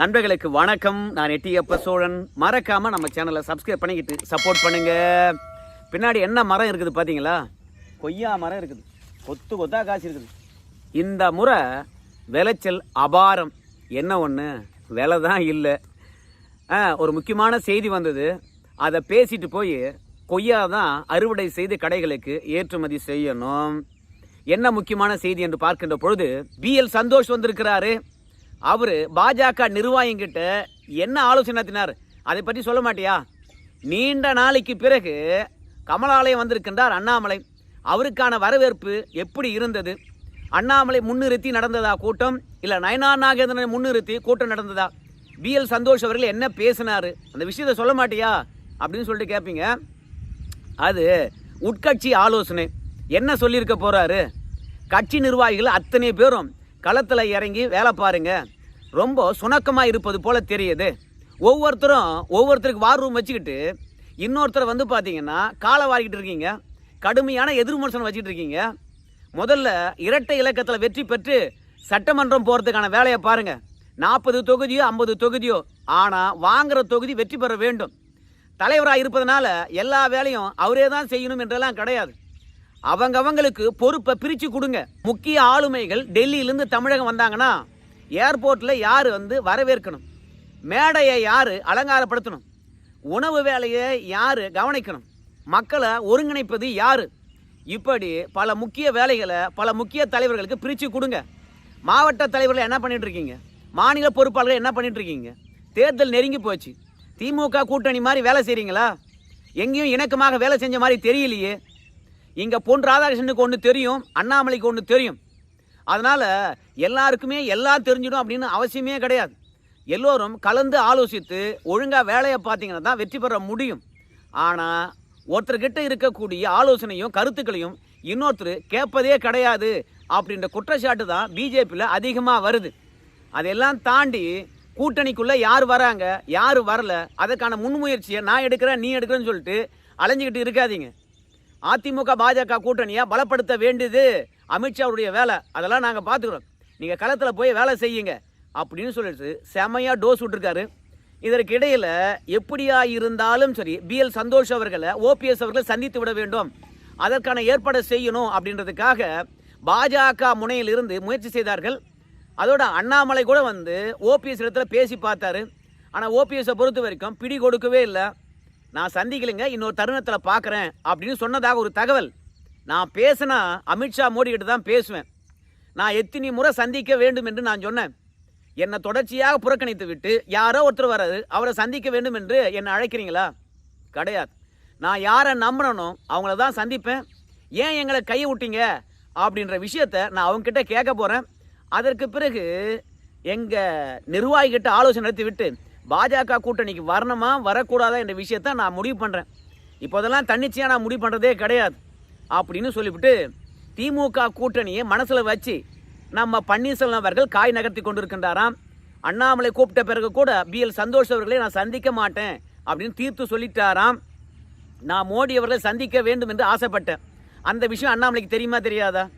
நண்பர்களுக்கு வணக்கம். நான் எட்டியப்ப சோழன். மறக்காம நம்ம சேனலை சப்ஸ்கிரைப் பண்ணிக்கிட்டு சப்போர்ட் பண்ணுங்க. பின்னாடி என்ன மரம் இருக்குது பார்த்தீங்களா கொய்யா மரம் இருக்குது. கொத்து கொத்தா காசு இருக்குது. இந்த முறை விளைச்சல் அபாரம். என்ன ஒன்று விலை தான் இல்லை ஒரு முக்கியமான செய்தி வந்தது. அதை பேசிட்டு போய் கொய்யா தான் அறுவடை செய்து கடைகளுக்கு ஏற்றுமதி செய்யணும். என்ன முக்கியமான செய்தி என்று பார்க்கின்ற பொழுது பிஎல் சந்தோஷ் வந்திருக்கிறாரு. அவர் பாஜக நிர்வாகிங்கிட்ட என்ன ஆலோசனை நடத்தினார் அதை பற்றி சொல்ல மாட்டியா? நீண்ட நாளைக்கு பிறகு கமலாலயம் வந்திருக்கின்றார் அண்ணாமலை. அவருக்கான வரவேற்பு எப்படி இருந்தது? அண்ணாமலை முன்னிறுத்தி நடந்ததா கூட்டம்? இல்லை நயனா நாகேந்திரனை முன்னிறுத்தி கூட்டம் நடந்ததா? பிஎல் சந்தோஷ் அவர்கள் என்ன பேசினாரு? அந்த விஷயத்தை சொல்ல மாட்டியா? அப்படின்னு சொல்லிட்டு கேட்பீங்க அது உட்கட்சி ஆலோசனை. என்ன சொல்லியிருக்க போகிறாரு கட்சி நிர்வாகிகள் அத்தனை பேரும் களத்தில் இறங்கி வேலை பாருங்கள் ரொம்ப சுணக்கமாக இருப்பது போல தெரியுது. ஒவ்வொருத்தரும் ஒவ்வொருத்தருக்கு வார் ரூம் வச்சுக்கிட்டு இன்னொருத்தர் வந்து பார்த்தீங்கன்னா காலை வாரிக்கிட்டு இருக்கீங்க. கடுமையான எதிர்மனுஷன் வச்சுக்கிட்டு இருக்கீங்க. முதல்ல இரட்டை இலக்கத்தில் வெற்றி பெற்று சட்டமன்றம் போகிறதுக்கான வேலையை பாருங்கள் நாற்பது தொகுதியோ ஐம்பது தொகுதியோ ஆனால் வாங்குகிற தொகுதி வெற்றி பெற வேண்டும். தலைவராக இருப்பதனால எல்லா வேலையும் அவரே தான் செய்யணும் என்றெல்லாம் கிடையாது. அவங்கவங்களுக்கு பொறுப்பை பிரித்து கொடுங்க. முக்கிய ஆளுமைகள் டெல்லியிலேருந்து தமிழகம் வந்தாங்கன்னா ஏர்போர்ட்டில் யார் வந்து வரவேற்கணும்? மேடையை யார் அலங்காரப்படுத்தணும்? உணவு வேலையை யார் கவனிக்கணும்? மக்களை ஒருங்கிணைப்பது யார்? இப்படி பல முக்கிய வேலைகளை பல முக்கிய தலைவர்களுக்கு பிரித்து கொடுங்க. மாவட்ட தலைவர்கள் என்ன பண்ணிட்டு இருக்கீங்க? மாநில பொறுப்பாளர்கள் என்ன பண்ணிகிட்ருக்கீங்க தேர்தல் நெருங்கி போச்சு. திமுக கூட்டணி மாதிரி வேலை செய்கிறீங்களா எங்கேயும் இணக்கமாக வேலை செஞ்ச மாதிரி தெரியலையே. இங்கே பொன் ராதாகிருஷ்ணனுக்கு ஒன்று தெரியும் அண்ணாமலைக்கு ஒன்று தெரியும். அதனால் எல்லாருக்குமே எல்லாம் தெரிஞ்சிடும் அப்படின்னு அவசியமே கிடையாது. எல்லோரும் கலந்து ஆலோசித்து ஒழுங்காக வேலையை பார்த்தீங்கன்னா தான் வெற்றி பெற முடியும். ஆனால் ஒருத்தர்கிட்ட இருக்கக்கூடிய ஆலோசனையும் கருத்துக்களையும் இன்னொருத்தர் கேட்பதே கிடையாது அப்படின்ற குற்றச்சாட்டு தான் பிஜேபியில் அதிகமாக வருது. அதெல்லாம் தாண்டி கூட்டணிக்குள்ளே யார் வராங்க யார் வரல அதற்கான முன்முயற்சியை நான் எடுக்கிறேன் நீ எடுக்கிறேன்னு சொல்லிட்டு அலைஞ்சிக்கிட்டு இருக்காதீங்க. அதிமுக பாஜக கூட்டணியை பலப்படுத்த வேண்டியது அமித்ஷாவுடைய வேலை அதெல்லாம் நாங்கள் பார்த்துக்குறோம். நீங்கள் களத்தில் போய் வேலை செய்யுங்க அப்படின்னு சொல்லிட்டு செமையாக டோஸ் விட்டுருக்காரு. இதற்கு இடையில் எப்படியா இருந்தாலும் சரி பிஎல் சந்தோஷ் அவர்களை ஓபிஎஸ் அவர்களை சந்தித்து விட வேண்டும். அதற்கான ஏற்பாடை செய்யணும் அப்படின்றதுக்காக பாஜக முனையிலிருந்து முயற்சி செய்தார்கள். அதோட அண்ணாமலை கூட வந்து ஓபிஎஸ் இடத்துல பேசி பார்த்தாரு. ஆனால் ஓபிஎஸை பொறுத்த வரைக்கும் பிடி கொடுக்கவே இல்லை. நான் சந்திக்கலைங்க இன்னொரு தருணத்தில் பார்க்குறேன் அப்படின்னு சொன்னதாக ஒரு தகவல். நான் பேசினா அமித்ஷா மோடி கிட்ட தான் பேசுவேன். நான் எத்தனை முறை சந்திக்க வேண்டும் என்று நான் சொன்னேன். என்னை தொடர்ச்சியாக புறக்கணித்து விட்டு யாரோ ஒருத்தர் வராது அவரை சந்திக்க வேண்டும் என்று என்னை அழைக்கிறீங்களா? கிடையாது. நான் யாரை நம்புறனோ அவங்கள தான் சந்திப்பேன். ஏன் எங்களை கை விட்டீங்க அப்படின்ற விஷயத்த நான் அவங்ககிட்ட கேட்க போகிறேன் அதற்கு பிறகு எங்கள் நிர்வாகிகிட்ட ஆலோசனை நடத்தி விட்டு பாஜக கூட்டணிக்கு வரணுமா வரக்கூடாதா என்ற விஷயத்த நான் முடிவு பண்ணுறேன் இப்போதெல்லாம் தன்னிச்சையாக நான் முடிவு பண்ணுறதே கிடையாது. அப்படின்னு சொல்லிவிட்டு திமுக கூட்டணியை மனசில் வச்சு நம்ம பன்னீர்செல்வம் அவர்கள் காய் நகர்த்தி கொண்டிருக்கின்றாராம். அண்ணாமலை கூப்பிட்ட பிறகு கூட பிஎல் சந்தோஷ் அவர்களை நான் சந்திக்க மாட்டேன் அப்படின்னு தீர்த்து சொல்லிட்டாராம். நான் மோடி அவர்களை சந்திக்க வேண்டும் என்று ஆசைப்பட்டேன். அந்த விஷயம் அண்ணாமலைக்கு தெரியுமா தெரியாதா?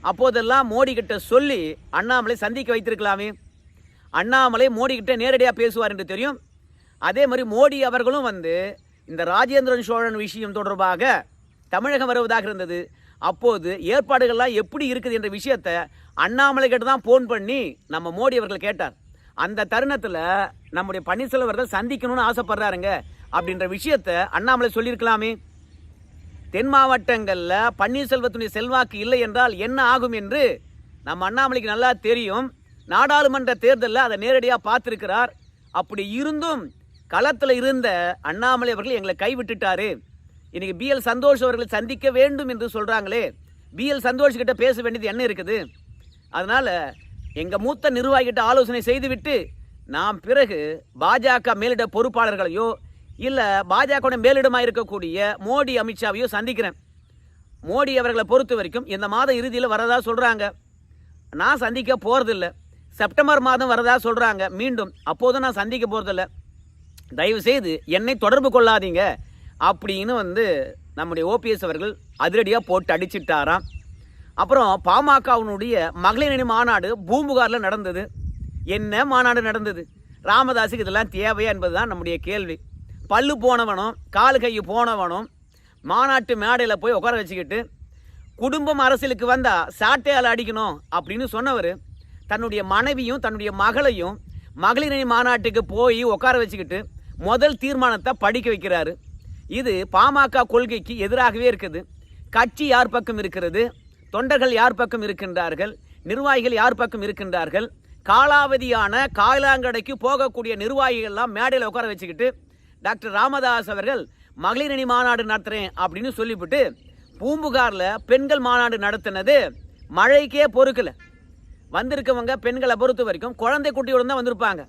அப்போதெல்லாம் மோடி கிட்ட சொல்லி அண்ணாமலை சந்திக்க வைத்திருக்கலாமே. அண்ணாமலை மோடி கிட்ட நேரடியாக பேசுவார் என்று தெரியும். அதே மாதிரி மோடி அவர்களும் வந்து இந்த ராஜேந்திரன் சோழன் விஷயம் தொடர்பாக தமிழகம் வருவதாக இருந்தது. அப்போது ஏற்பாடுகள்லாம் எப்படி இருக்குது என்ற விஷயத்தை அண்ணாமலை கிட்ட தான் ஃபோன் பண்ணி நம்ம மோடி அவர்கள் கேட்டார். அந்த தருணத்தில் நம்முடைய பன்னீர்செல்வம் அவர்கள் சந்திக்கணும்னு ஆசைப்படுறாருங்க அப்படின்ற விஷயத்தை அண்ணாமலை சொல்லியிருக்கலாமே. தென் மாவட்டங்களில் பன்னீர்செல்வத்துடைய செல்வாக்கு இல்லை என்றால் என்ன ஆகும் என்று நம்ம அண்ணாமலைக்கு நல்லா தெரியும். நாடாளுமன்ற தேர்தலில் அதை நேரடியாக பார்த்துருக்கிறார். அப்படி இருந்தும் களத்தில் இருந்த அண்ணாமலை அவர்கள் எங்களை கைவிட்டுட்டாரு. இன்னைக்கு பிஎல் சந்தோஷ் அவர்களை சந்திக்க வேண்டும் என்று சொல்கிறாங்களே பிஎல் சந்தோஷ் கிட்ட பேச வேண்டியது என்ன இருக்குது? அதனால் எங்கள் மூத்த நிர்வாகிகிட்ட ஆலோசனை செய்துவிட்டு நாம் பிறகு பாஜக மேலிட பொறுப்பாளர்களையோ இல்லை பாஜக மேலிடமாக இருக்கக்கூடிய மோடி அமித்ஷாவையோ சந்திக்கிறேன். மோடி அவர்களை பொறுத்த வரைக்கும் இந்த மாத இறுதியில் வரதா சொல்கிறாங்க நான் சந்திக்க போகிறதில்ல செப்டம்பர் மாதம் வரதா சொல்கிறாங்க மீண்டும் அப்போதும் நான் சந்திக்க போகிறதில்ல தயவு செய்து என்னை தொடர்பு கொள்ளாதீங்க. அப்படின்னு வந்து நம்முடைய ஓபிஎஸ் அவர்கள் அதிரடியாக போட்டு அடிச்சிட்டாராம். அப்புறம் பாமகவினுடைய மகளிர் அணி மாநாடு பூம்புகாரில் நடந்தது. என்ன மாநாடு நடந்தது? ராமதாஸுக்கு இதெல்லாம் தேவையா என்பதுதான் நம்முடைய கேள்வி. பல்லு போனவனும் காலு கை போனவனும் மாநாட்டு மேடையில் போய் உட்கார வச்சுக்கிட்டு குடும்பம் அரசியலுக்கு வந்தால் சாட்டையால் அடிக்கணும் அப்படின்னு சொன்னவர் தன்னுடைய மனைவியும் தன்னுடைய மகளையும் மகளிரணி மாநாட்டுக்கு போய் உட்கார வச்சுக்கிட்டு முதல் தீர்மானத்தை படிக்க வைக்கிறாரு. இது பாமக கொள்கைக்கு எதிராகவே இருக்குது. கட்சி யார் பக்கம் இருக்கிறது? தொண்டர்கள் யார் பக்கம் இருக்கின்றார்கள்? நிர்வாகிகள் யார் பக்கம் இருக்கின்றார்கள்? காலாவதியான காலாங்கடைக்கு போகக்கூடிய நிர்வாகிகள்லாம் மேடையில் உட்கார வச்சுக்கிட்டு டாக்டர் ராமதாஸ் அவர்கள் மகளிரணி மாநாடு நடத்துகிறேன் அப்படின்னு சொல்லிவிட்டு பூம்புகாரில் பெண்கள் மாநாடு நடத்தினது மழைக்கே பொறுக்கலை. வந்திருக்கவங்க பெண்களை பொறுத்த வரைக்கும் குழந்தை குட்டியோடு தான் வந்திருப்பாங்க.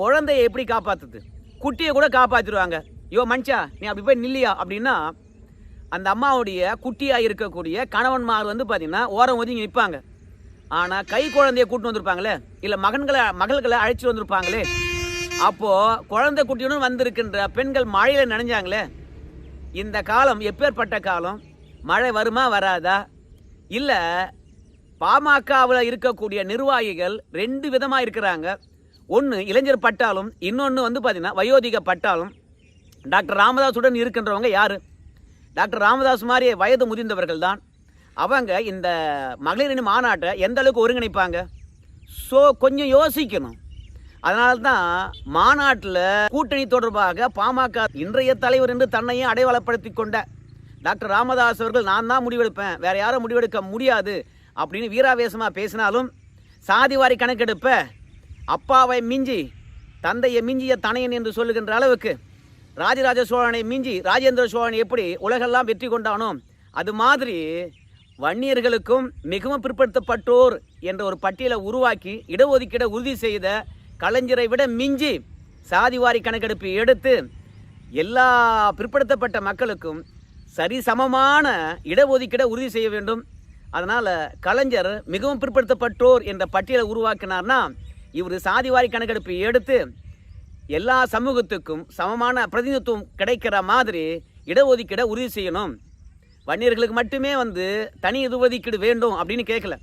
குழந்தைய எப்படி காப்பாற்றுது குட்டியை கூட காப்பாற்றிடுவாங்க யோ மனுஷா நீ அப்படி போய் நில்லியா? அப்படின்னா அந்த அம்மாவுடைய குட்டியாக இருக்கக்கூடிய கணவன்மார் வந்து பார்த்தீங்கன்னா ஓரம் ஒதுங்கி நிற்பாங்க ஆனால் கை குழந்தைய கூட்டு வந்திருப்பாங்களே? இல்லை மகன்களை மகள்களை அழைச்சிட்டு வந்திருப்பாங்களே? அப்போது குழந்தை குட்டியுடன் வந்திருக்கின்ற பெண்கள் மழையில் நனைஞ்சாங்களே? இந்த காலம் எப்பேற்பட்ட காலம்? மழை வருமா வராதா? இல்லை பாமகவில் இருக்கக்கூடிய நிர்வாகிகள் ரெண்டு விதமாக இருக்கிறாங்க. ஒன்று இளைஞர் பட்டாலும் இன்னொன்று வந்து பார்த்தீங்கன்னா வயோதிக பட்டாலும் டாக்டர் ராமதாஸுடன் இருக்கின்றவங்க யார்? டாக்டர் ராமதாஸ் மாதிரி வயது முதிர்ந்தவர்கள் தான். அவங்க இந்த மகளிரணி மாநாட்டை எந்த அளவுக்கு ஒருங்கிணைப்பாங்க? ஸோ கொஞ்சம் யோசிக்கணும். அதனால தான் மாநாட்டில் கூட்டணி தொடர்பாக பாமக இன்றைய தலைவர் என்று தன்னையும் அடையாளப்படுத்தி கொண்ட டாக்டர் ராமதாஸ் அவர்கள் நான் தான் முடிவெடுப்பேன். வேறு யாரும் முடிவெடுக்க முடியாது. அப்படின்னு வீராவேசமாக பேசினாலும் சாதிவாரி கணக்கெடுப்ப. அப்பாவை மிஞ்சி தந்தையை மிஞ்சிய தனையன் என்று சொல்லுகின்ற அளவுக்கு ராஜராஜ சோழனை மிஞ்சி ராஜேந்திர சோழன் எப்படி உலகெல்லாம் வெற்றி கொண்டானோ அது மாதிரி வன்னியர்களுக்கும் மிகவும் பிற்படுத்தப்பட்டோர் என்ற ஒரு பட்டியலை உருவாக்கி இடஒதுக்கீடை உறுதி செய்த கலைஞரை விட மிஞ்சி சாதிவாரி கணக்கெடுப்பு எடுத்து எல்லா பிற்படுத்தப்பட்ட மக்களுக்கும் சரிசமமான இடஒதுக்கீடை உறுதி செய்ய வேண்டும். அதனால் கலைஞர் மிகவும் பிற்படுத்தப்பட்டோர் என்ற பட்டியலை உருவாக்கினார்னா இவர் சாதிவாரி கணக்கெடுப்பு எடுத்து எல்லா சமூகத்துக்கும் சமமான பிரதிநிதித்துவம் கிடைக்கிற மாதிரி இடஒதுக்கீடை உறுதி செய்யணும். வன்னியர்களுக்கு மட்டுமே வந்து தனி இடஒதுக்கீடு வேண்டும் அப்படின்னு கேட்கல.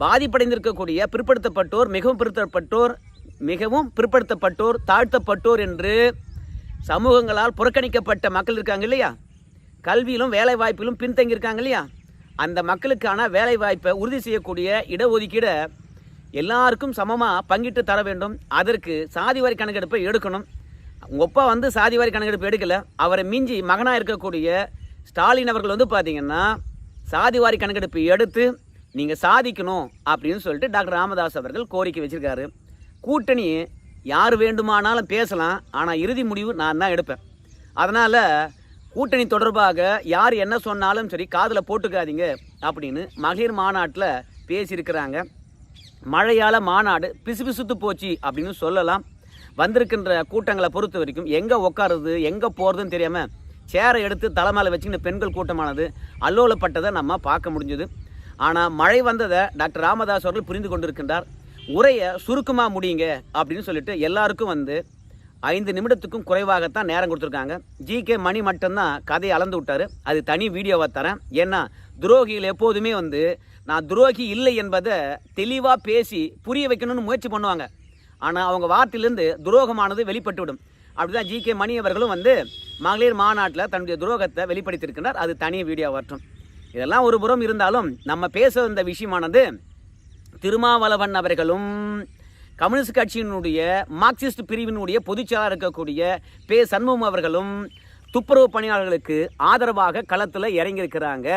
பாதிப்படைந்திருக்கக்கூடிய பிற்படுத்தப்பட்டோர் மிகவும் பிற்படுத்தப்பட்டோர் மிகவும் பிற்படுத்தப்பட்டோர் தாழ்த்தப்பட்டோர் என்று சமூகங்களால் புறக்கணிக்கப்பட்ட மக்கள் இருக்காங்க இல்லையா? கல்வியிலும் வேலை வாய்ப்பிலும் பின்தங்கியிருக்காங்க இல்லையா? அந்த மக்களுக்கான வேலை வாய்ப்பை உறுதி செய்யக்கூடிய இடஒதுக்கீடை எல்லாருக்கும் சமமாக பங்கிட்டு தர வேண்டும். அதற்கு சாதிவாரி கணக்கெடுப்பை எடுக்கணும். உங்கள் அப்பா வந்து சாதிவாரி கணக்கெடுப்பு எடுக்கலை. அவரை மிஞ்சி மகனாக இருக்கக்கூடிய ஸ்டாலின் அவர்கள் வந்து பார்த்தீங்கன்னா சாதிவாரி கணக்கெடுப்பு எடுத்து நீங்கள் சாதிக்கணும் அப்படின்னு சொல்லிட்டு டாக்டர் ராமதாஸ் அவர்கள் கோரிக்கை வச்சுருக்காரு. கூட்டணி யார் வேண்டுமானாலும் பேசலாம். ஆனால் இறுதி முடிவு நான் தான் எடுப்பேன். அதனால் கூட்டணி தொடர்பாக யார் என்ன சொன்னாலும் சரி காதில் போட்டுக்காதீங்க அப்படின்னு மகளிர் மாநாட்டில் பேசியிருக்கிறாங்க. மழையால் மாநாடு பிசுபிசுத்து போச்சு அப்படின்னு சொல்லலாம். வந்திருக்கின்ற கூட்டங்களை பொறுத்த வரைக்கும் எங்கே உட்காருது எங்கே போகிறதுன்னு தெரியாமல் சேரை எடுத்து தலை மேலே வச்சுக்கிட்டு பெண்கள் கூட்டமானது அல்லோலப்பட்டதை நம்ம பார்க்க முடிஞ்சது. ஆனால் மழை வந்ததை டாக்டர் ராமதாஸ் அவர்கள் புரிந்து கொண்டிருக்கின்றார். உரையை சுருக்கமாக முடியுங்க அப்படின்னு சொல்லிட்டு எல்லாருக்கும் வந்து ஐந்து நிமிடத்துக்கும் குறைவாகத்தான் நேரம் கொடுத்துருக்காங்க. ஜி கே மணி மட்டும்தான் கதையை அளந்து விட்டாரு. அது தனி வீடியோவை தரேன். ஏன்னா துரோகிகள் எப்போதுமே வந்து நான் துரோகி இல்லை என்பதை தெளிவாக பேசி புரிய வைக்கணும்னு முயற்சி பண்ணுவாங்க. ஆனால் அவங்க வார்த்தையிலேருந்து துரோகமானது வெளிப்பட்டுவிடும். அப்படிதான் ஜி கே மணி அவர்களும் வந்து மகளிர் மாநாட்டில் தன்னுடைய துரோகத்தை வெளிப்படுத்தியிருக்கிறார் அது தனி வீடியோ வரட்டும். இதெல்லாம் ஒரு புறம் இருந்தாலும் நம்ம பேச வந்த விஷயமானது திருமாவளவன் அவர்களும் கம்யூனிஸ்ட் கட்சியினுடைய மார்க்சிஸ்ட் பிரிவினுடைய பொதுச்செயலாளர் இருக்கக்கூடிய பே சண்முகம் அவர்களும் துப்புரவு பணியாளர்களுக்கு ஆதரவாக களத்தில் இறங்கியிருக்கிறாங்க.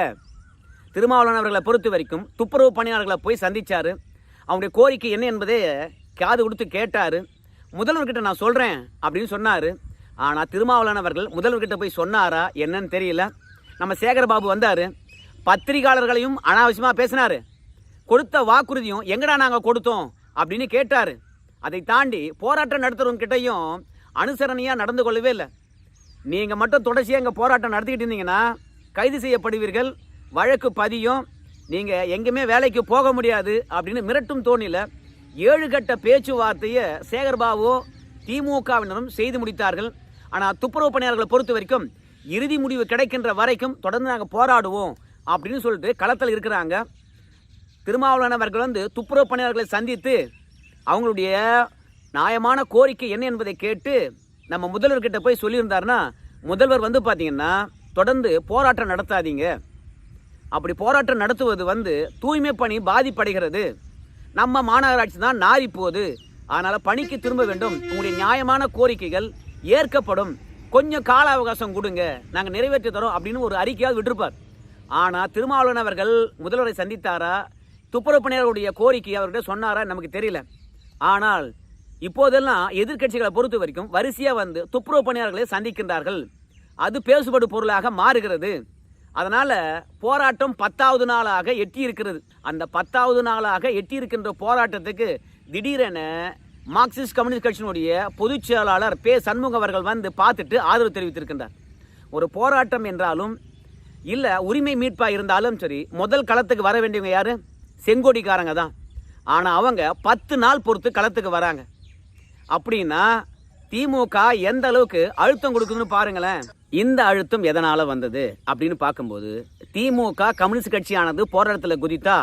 திருமாவளவன் அவர்களை பொறுத்த வரைக்கும் துப்புரவு பணியாளர்களை போய் சந்தித்தார் அவங்களுடைய கோரிக்கை என்ன என்பதை காது கொடுத்து கேட்டார். முதல்வர்கிட்ட நான் சொல்கிறேன் அப்படின்னு சொன்னார். ஆனால் திருமாவளவன் அவர்கள் முதல்வர்கிட்ட போய் சொன்னாரா என்னன்னு தெரியல. நம்ம சேகரபாபு வந்தார். பத்திரிகையாளர்களையும் அனாவசியமாக பேசினார். கொடுத்த வாக்குறுதியும் எங்கடா நாங்கள் கொடுத்தோம் அப்படின்னு கேட்டார். அதை தாண்டி போராட்டம் நடத்துகிறவங்கிட்டையும் அனுசரணையாக நடந்து கொள்ளவே இல்லை. நீங்கள் மட்டும் தொடர்ச்சியாக எங்கள் போராட்டம் நடத்திக்கிட்டு இருந்தீங்கன்னா கைது செய்யப்படுவீர்கள். வழக்கு பதியும். நீங்கள் எங்கேயுமே வேலைக்கு போக முடியாது அப்படின்னு மிரட்டும் தோணியில் ஏழு கட்ட பேச்சுவார்த்தையை சேகர்பாபு திமுகவினரும் செய்து முடித்தார்கள். ஆனால் துப்புரவு பணியாளர்களை பொறுத்த வரைக்கும் இறுதி முடிவு கிடைக்கின்ற வரைக்கும் தொடர்ந்து நாங்கள் போராடுவோம் அப்படின்னு சொல்லிட்டு களத்தில் இருக்கிறாங்க. திருமாவளவன் வந்து துப்புரவு பணியாளர்களை சந்தித்து அவங்களுடைய நியாயமான கோரிக்கை என்ன என்பதை கேட்டு நம்ம முதல்வர்கிட்ட போய் சொல்லியிருந்தாருன்னா முதல்வர் வந்து பார்த்தீங்கன்னா தொடர்ந்து போராட்டம் நடத்தாதீங்க. அப்படி போராட்டம் நடத்துவது வந்து தூய்மை பணி பாதிப்படைகிறது. நம்ம மாநகராட்சி தான் நாரி போகுது அதனால் பணிக்கு திரும்ப வேண்டும். உங்களுடைய நியாயமான கோரிக்கைகள் ஏற்கப்படும். கொஞ்சம் கால அவகாசம் கொடுங்க. நாங்கள் நிறைவேற்றி தரோம் அப்படின்னு ஒரு அறிக்கையாவது விட்டுருப்பார். ஆனால் திருமாவளவன் அவர்கள் முதல்வரை சந்தித்தாரா? துப்புரவு பணியாளர்களுடைய கோரிக்கை அவர்கிட்ட சொன்னாரா? நமக்கு தெரியல. ஆனால் இப்போதெல்லாம் எதிர்க்கட்சிகளை பொறுத்த வரைக்கும் வரிசையாக வந்து துப்புரவு பணியாளர்களை சந்திக்கின்றார்கள். அது பேசுபடு பொருளாக மாறுகிறது. அதனால் போராட்டம் பத்தாவது நாளாக எட்டி இருக்கிறது அந்த பத்தாவது நாளாக எட்டி இருக்கின்ற போராட்டத்துக்கு திடீரென மார்க்சிஸ்ட் கம்யூனிஸ்ட் கட்சியினுடைய பொதுச் செயலாளர் பே சண்முகம் அவர்கள் வந்து பார்த்துட்டு ஆதரவு தெரிவித்திருக்கின்றார். ஒரு போராட்டம் என்றாலும் இல்லை உரிமை மீட்பாக இருந்தாலும் சரி முதல் களத்துக்கு வர வேண்டியவங்க யார்? செங்கோடிக்காரங்க தான். ஆனால் அவங்க பத்து நாள் பொறுத்து களத்துக்கு வராங்க. அப்படின்னா திமுக எந்த அளவுக்கு அழுத்தம் கொடுக்குதுன்னு பாருங்களேன். இந்த அழுத்தம் எதனால் வந்தது அப்படின்னு பார்க்கும்போது திமுக கம்யூனிஸ்ட் கட்சியானது போராட்டத்தில் குதித்தா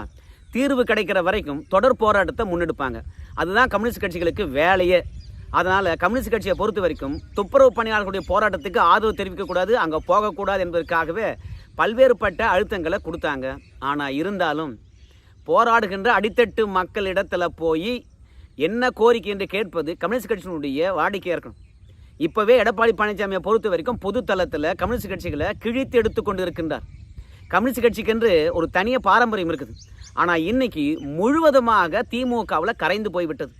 தீர்வு கிடைக்கிற வரைக்கும் தொடர் போராட்டத்தை முன்னெடுப்பாங்க. அதுதான் கம்யூனிஸ்ட் கட்சிகளுக்கு வேலையே. அதனால் கம்யூனிஸ்ட் கட்சியை பொறுத்த வரைக்கும் துப்புரவு பணியாளர்களுடைய போராட்டத்துக்கு ஆதரவு தெரிவிக்கக்கூடாது அங்கே போகக்கூடாது என்பதற்காகவே பல்வேறுபட்ட அழுத்தங்களை கொடுத்தாங்க. ஆனால் இருந்தாலும் போராடுகின்ற அடித்தட்டு மக்களிடத்தில் போய் என்ன கோரிக்கை என்று கேட்பது கம்யூனிஸ்ட் கட்சியினுடைய வாடிக்கையாக இருக்கணும். இப்போவே எடப்பாடி பழனிசாமியை பொறுத்த வரைக்கும் பொதுத்தளத்தில் கம்யூனிஸ்ட் கட்சிகளை கிழித்து எடுத்து கொண்டு இருக்கின்றார் கம்யூனிஸ்ட் கட்சிக்கென்று ஒரு தனிய பாரம்பரியம் இருக்குது. ஆனால் இன்னைக்கு முழுவதுமாக திமுகவில் கரைந்து போய்விட்டது.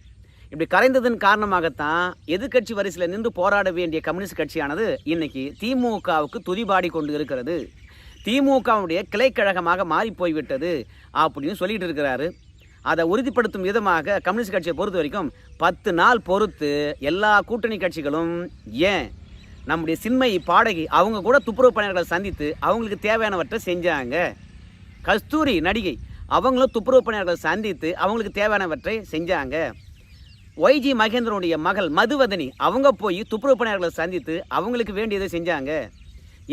இப்படி கரைந்ததன் காரணமாகத்தான் எதிர்க்கட்சி வரிசையில் நின்று போராட வேண்டிய கம்யூனிஸ்ட் கட்சியானது இன்னைக்கு திமுகவுக்கு துதிபாடி கொண்டு இருக்கிறது திமுகவுடைய கிளைக்கழகமாக மாறி போய்விட்டது அப்படின்னு சொல்லிட்டு இருக்கிறாரு. அதை உறுதிப்படுத்தும் விதமாக கம்யூனிஸ்ட் கட்சியை பொறுத்த வரைக்கும் பத்து நாள் பொறுத்து எல்லா கூட்டணி கட்சிகளும் ஏன் நம்முடைய சின்மை பாடகி அவங்க கூட துப்புரவு பணியாளர்களை சந்தித்து அவங்களுக்கு தேவையானவற்றை செஞ்சாங்க. கஸ்தூரி நடிகை அவங்களும் துப்புரவு பணியாளர்களை சந்தித்து அவங்களுக்கு தேவையானவற்றை செஞ்சாங்க. ஒய்ஜி மகேந்திரனுடைய மகள் மதுவதனி அவங்க போய் துப்புரவு பணியாளர்களை சந்தித்து அவங்களுக்கு வேண்டியதை செஞ்சாங்க.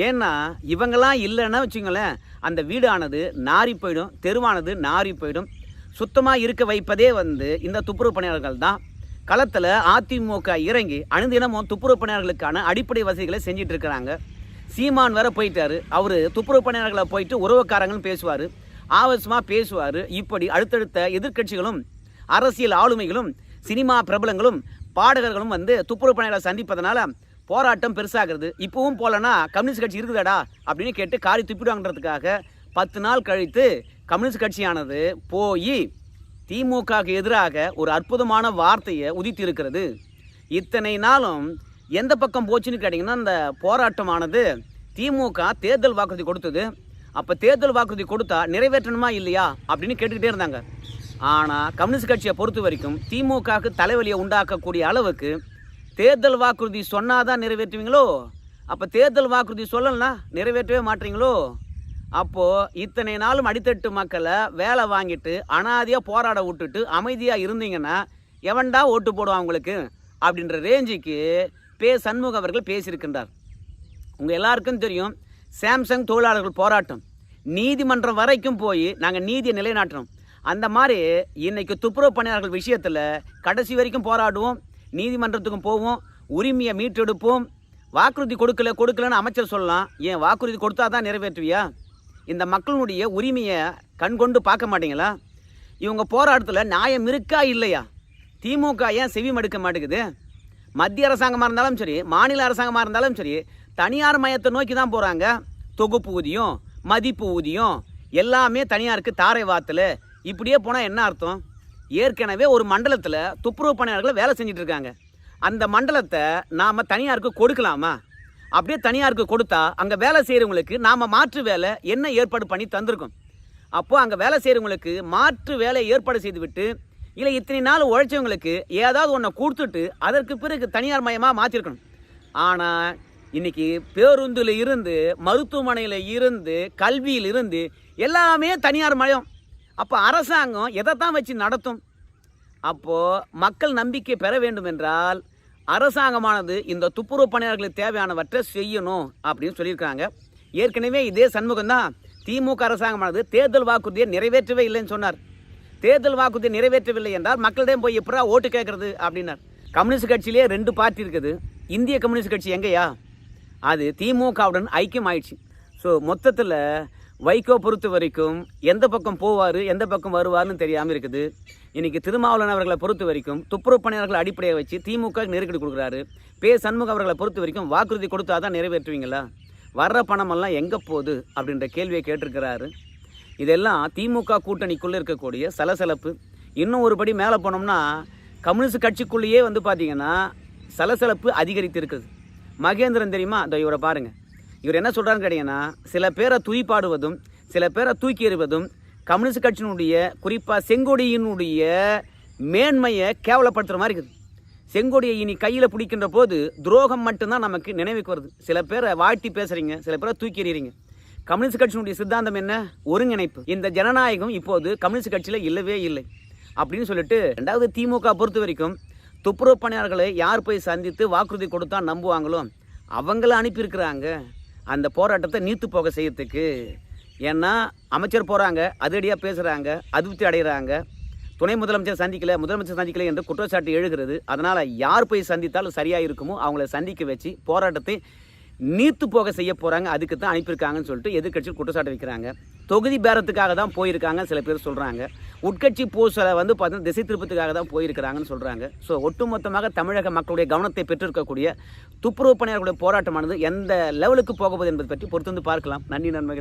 ஏன்னா இவங்கெல்லாம் இல்லைன்னா வச்சுங்களேன் அந்த வீடானது நாரி போயிடும் தெருவானது நாரி போயிடும். சுத்தமாக இருக்க வைப்பதே வந்து இந்த துப்புரவு பணியாளர்கள் தான். களத்தில் அதிமுக இறங்கி அணுதினமும் துப்புரவு பணியாளர்களுக்கான அடிப்படை வசதிகளை செஞ்சிட்டு இருக்கிறாங்க. சீமான் வேற போயிட்டாரு. அவர் துப்புரவு பணியாளர்களை போயிட்டு உறவுக்காரங்கன்னு பேசுவார். ஆவேசமாக பேசுவார். இப்படி அடுத்தடுத்த எதிர்க்கட்சிகளும் அரசியல் ஆளுமைகளும் சினிமா பிரபலங்களும் பாடகர்களும் வந்து துப்புரவு பணியாளர் சந்திப்பதனால போராட்டம் பெருசாகிறது. இப்போவும் போலனா கம்யூனிஸ்ட் கட்சி இருக்குதாடா அப்படின்னு கேட்டு காரி துப்பிடுவாங்கன்றதுக்காக பத்து நாள் கழித்து கம்யூனிஸ்ட் கட்சியானது போய் திமுகவுக்கு எதிராக ஒரு அற்புதமான வார்த்தையை உதித்து இருக்கிறது இத்தனை நாளும் எந்த பக்கம் போச்சுன்னு கேட்டிங்கன்னா அந்த போராட்டமானது திமுக தேர்தல் வாக்குறுதி கொடுத்தது. அப்போ தேர்தல் வாக்குறுதி கொடுத்தா நிறைவேற்றணுமா இல்லையா அப்படின்னு கேட்டுக்கிட்டே இருந்தாங்க. ஆனால் கம்யூனிஸ்ட் கட்சியை பொறுத்த வரைக்கும் திமுகவுக்கு தலைவலியை உண்டாக்கக்கூடிய அளவுக்கு தேர்தல் வாக்குறுதி சொன்னாதான் நிறைவேற்றுவீங்களோ? அப்போ தேர்தல் வாக்குறுதி சொல்லலைன்னா நிறைவேற்றவே மாட்டீங்களோ? அப்போது இத்தனை நாளும் அடித்தட்டு மக்களை வேலை வாங்கிட்டு அனாதியாக போராட விட்டுட்டு அமைதியாக இருந்தீங்கன்னா எவன்டா ஓட்டு போடுவான் உங்களுக்கு? அப்படின்ற ரேஞ்சுக்கு பே சண்முகம் அவர்கள் பேசியிருக்கின்றார். உங்கள் எல்லாருக்கும் தெரியும் சாம்சங் தொழிலாளர்கள் போராட்டம். நீதிமன்றம் வரைக்கும் போய் நாங்கள் நீதியை நிலைநாட்டுறோம். அந்த மாதிரி இன்றைக்கு துப்புரவு பணியாளர்கள் விஷயத்தில் கடைசி வரைக்கும் போராடுவோம் நீதிமன்றத்துக்கும் போவோம் உரிமையை மீட்டெடுப்போம். வாக்குறுதி கொடுக்கல கொடுக்கலன்னு அமைச்சர் சொல்லலாம். ஏன் வாக்குறுதி கொடுத்தா தான் நிறைவேற்றுவியா? இந்த மக்களுடைய உரிமையை கண்கொண்டு பார்க்க மாட்டீங்களா? இவங்க போராட்டத்தில் நியாயம் இருக்கா இல்லையா? திமுக ஏன் செவி மடுக்க மாட்டேங்குது? மத்திய அரசாங்கமாக இருந்தாலும் சரி மாநில அரசாங்கமாக இருந்தாலும் சரி தனியார் மையத்தை நோக்கி தான் போகிறாங்க தொகுப்பு ஊதியம் மதிப்பு ஊதியம் எல்லாமே தனியாருக்கு தாரை வாத்தில். இப்படியே போனால் என்ன அர்த்தம்? ஏற்கனவே ஒரு மண்டலத்தில் துப்புரவு பணியாளர்களை வேலை செஞ்சிட்ருக்காங்க அந்த மண்டலத்தை நாம் தனியாருக்கு கொடுக்கலாமா? அப்படியே தனியாருக்கு கொடுத்தா அங்கே வேலை செய்கிறவங்களுக்கு நாம் மாற்று வேலை என்ன ஏற்பாடு பண்ணி தந்திருக்கோம். அப்போது அங்கே வேலை செய்கிறவங்களுக்கு மாற்று வேலை ஏற்பாடு செய்துவிட்டு இல்லை இத்தனை நாள் உழைச்சவங்களுக்கு ஏதாவது ஒன்றை கொடுத்துட்டு அதற்கு பிறகு தனியார் மயமாக மாற்றிருக்கணும் ஆனால் இன்னைக்கு பேருந்தில் இருந்து மருத்துவமனையில் இருந்து கல்வியில் இருந்து எல்லாமே தனியார் மயம். அப்போ அரசாங்கம் எதைத்தான் வச்சு நடத்தும்? அப்போது மக்கள் நம்பிக்கை பெற வேண்டும் என்றால் அரசாங்கமானது இந்த துப்புரவு பணியாளர்களுக்கு தேவையானவற்றை செய்யணும் அப்படின்னு சொல்லியிருக்காங்க ஏற்கனவே இதே சண்முகம் தான் திமுக அரசாங்கமானது தேர்தல் வாக்குறுதியை நிறைவேற்றவே இல்லைன்னு சொன்னார். தேர்தல் வாக்குறுதியை நிறைவேற்றவில்லை என்றால் மக்களிடம் போய் எப்படா ஓட்டு கேட்கறது அப்படின்னார். கம்யூனிஸ்ட் கட்சியிலே ரெண்டு பார்ட்டி இருக்குது. இந்திய கம்யூனிஸ்ட் கட்சி எங்கேயா அது திமுகவுடன் ஐக்கியம் ஆயிடுச்சு ஸோ மொத்தத்தில் வைகோ பொறுத்த வரைக்கும் எந்த பக்கம் போவார் எந்த பக்கம் வருவார்னு தெரியாமல் இருக்குது. இன்றைக்கி திருமாவளவன் அவர்களை பொறுத்த வரைக்கும் துப்புரவு பணியாளர்களை அடிப்படையாக வச்சு திமுக நெருக்கடி கொடுக்குறாரு. பே சண்முகம் அவர்களை பொறுத்த வரைக்கும் வாக்குறுதி கொடுத்தா தான் நிறைவேற்றுவீங்களா? வர்ற பணமெல்லாம் எங்கே போகுது அப்படின்ற கேள்வியை கேட்டிருக்கிறாரு. இதெல்லாம் திமுக கூட்டணிக்குள்ளே இருக்கக்கூடிய சலசலப்பு. இன்னும் ஒரு படி மேலே போனோம்னா கம்யூனிஸ்ட் கட்சிக்குள்ளேயே வந்து பார்த்தீங்கன்னா சலசலப்பு அதிகரித்து இருக்குது மகேந்திரன் தெரியுமா? இந்த இவரை பாருங்கள் இவர் என்ன சொல்கிறாருன்னு கேட்டிங்கன்னா சில பேரை துய்ப்பாடுவதும் சில பேரை தூக்கி எறிவதும் கம்யூனிஸ்ட் கட்சியினுடைய குறிப்பாக செங்கொடியினுடைய மேன்மையை கேவலப்படுத்துகிற மாதிரி இருக்குது. செங்கொடியை இனி கையில் பிடிக்கின்ற போது துரோகம் மட்டும்தான் நமக்கு நினைவுக்கு வருது. சில பேரை வாழ்த்தி பேசுகிறீங்க சில பேரை தூக்கி எறிகிறீங்க கம்யூனிஸ்ட் கட்சியினுடைய சித்தாந்தம் என்ன? ஒருங்கிணைப்பு. இந்த ஜனநாயகம் இப்போது கம்யூனிஸ்ட் கட்சியில் இல்லவே இல்லை. அப்படின்னு சொல்லிட்டு ரெண்டாவது திமுக பொறுத்த வரைக்கும் துப்புரவு பணியாளர்களை யார் போய் சந்தித்து வாக்குறுதி கொடுத்தா நம்புவாங்களோ? அவங்கள அனுப்பியிருக்கிறாங்க. அந்த போராட்டத்தை நீத்து போக செய்யறதுக்கு ஏன்னா அமைச்சர் போகிறாங்க அதிரடியாக பேசுகிறாங்க அதிருப்தி அடைகிறாங்க துணை முதலமைச்சர் சந்திக்கல முதலமைச்சர் சந்திக்கல என்று குற்றச்சாட்டு எழுகிறது. அதனால் யார் போய் சந்தித்தாலும் சரியாக இருக்குமோ அவங்கள சந்திக்க வச்சு போராட்டத்தை நீத்து போக செய்ய போகிறாங்க அதுக்கு தான் அனுப்பியிருக்காங்கன்னு சொல்லிட்டு எதிர்கட்சியில் குற்றச்சாட்டு வைக்கிறாங்க. தொகுதி பேரத்துக்காக தான் போயிருக்காங்க சில பேர் சொல்கிறாங்க உட்கட்சி பூசலை வந்து பார்த்தீங்கன்னா திசை திருப்பத்துக்காக தான் போயிருக்கிறாங்கன்னு சொல்கிறாங்க ஸோ ஒட்டுமொத்தமாக தமிழக மக்களுடைய கவனத்தை பெற்றிருக்கக்கூடிய துப்புரவு பணியாளர்களுடைய போராட்டமானது எந்த லெவலுக்கு போகப்போகுது என்பது பற்றி பொறுத்து வந்து பார்க்கலாம். நன்றி நன்மைகள்